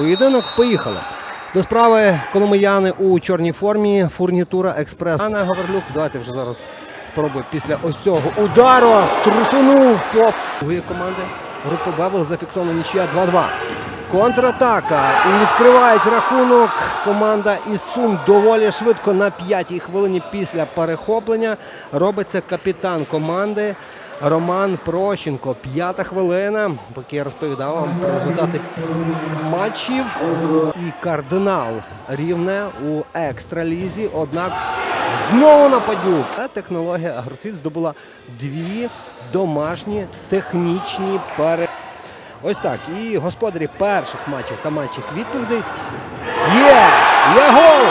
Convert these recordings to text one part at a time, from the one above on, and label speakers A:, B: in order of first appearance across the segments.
A: поєдинок. Поїхали. До справи коломияни у чорній формі. Фурнітура експрес. Анна Гаверлюк. Давайте вже зараз спробуємо після ось цього удару. Струсунув по команди. Групи Бабл зафіксована нічия 2-2. Контратака. І відкривають рахунок. Команда із Сум доволі швидко на п'ятій хвилині після перехоплення. Робиться капітан команди Роман Прощенко. П'ята хвилина. Поки я розповідав вам про результати матчів. І кардинал рівне у екстралізі. Однак знову нападюк. Технологія Агросвіт здобула дві домашні технічні пере. Ось так. І господарі перших матчів та матчів відповідей є! Є гол!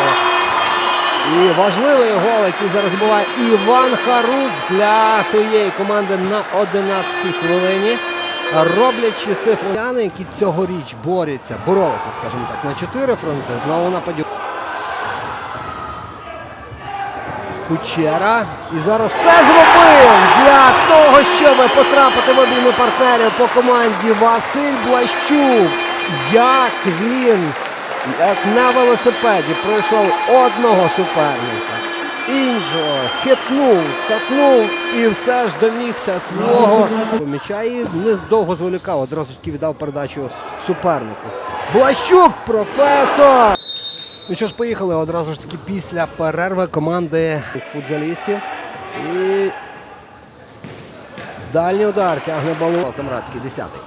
A: І важливий гол, який зараз буває Іван Харук для своєї команди на 11-й хвилині. Роблячи цифри, які цьогоріч борються, боролися, скажімо так, на чотири фронти. Знову нападю. Кучера. І зараз все зробив для того, щоб потрапити в обійми партнерів по команді Василь Блащук. Як він, як на велосипеді, пройшов одного суперника, іншого, хитнув, катнув і все ж домігся свого м'яча і недовго зволікав, одразу ж таки віддав передачу супернику. Блащук, професор! Ну що ж, поїхали одразу ж таки після перерви команди футзалістів. І дальній удар тягне балу Камрадський, 10-й.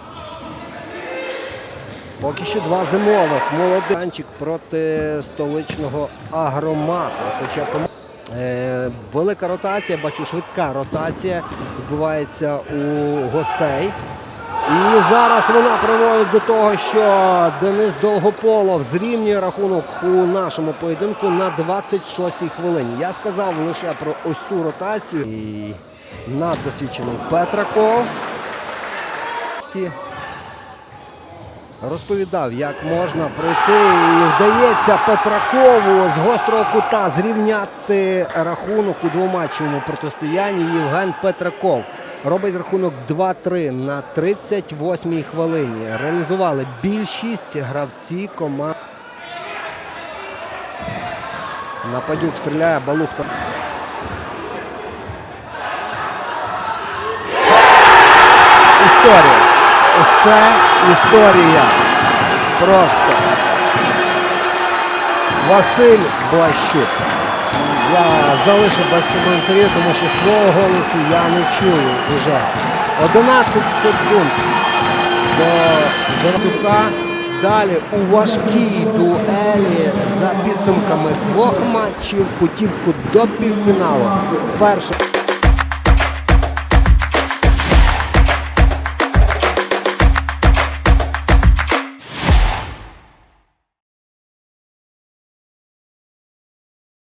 A: Поки що два зимових. Молодий проти столичного агромату. Хоча е, велика ротація, бачу, швидка ротація відбувається у гостей. І зараз вона приводить до того, що Денис Довгополов зрівнює рахунок у нашому поєдинку на 26-й хвилині. Я сказав лише про ось цю ротацію. І наддосвідчений Петраков. Розповідав, як можна пройти. І вдається Петракову з гострого кута зрівняти рахунок у двоматчевому протистоянні. Євген Петраков робить рахунок 2-3 на 38-й хвилині. Реалізували більшість гравці команд. Нападюк стріляє, Балухта. Історія. Ось історія. Просто. Василь Блащук. Я залишу без коментарів, тому що свого голосу я не чую вже. 11 секунд до Зарцюка. Далі у важкій дуелі за підсумками двох матчів путівку до півфіналу. Перше.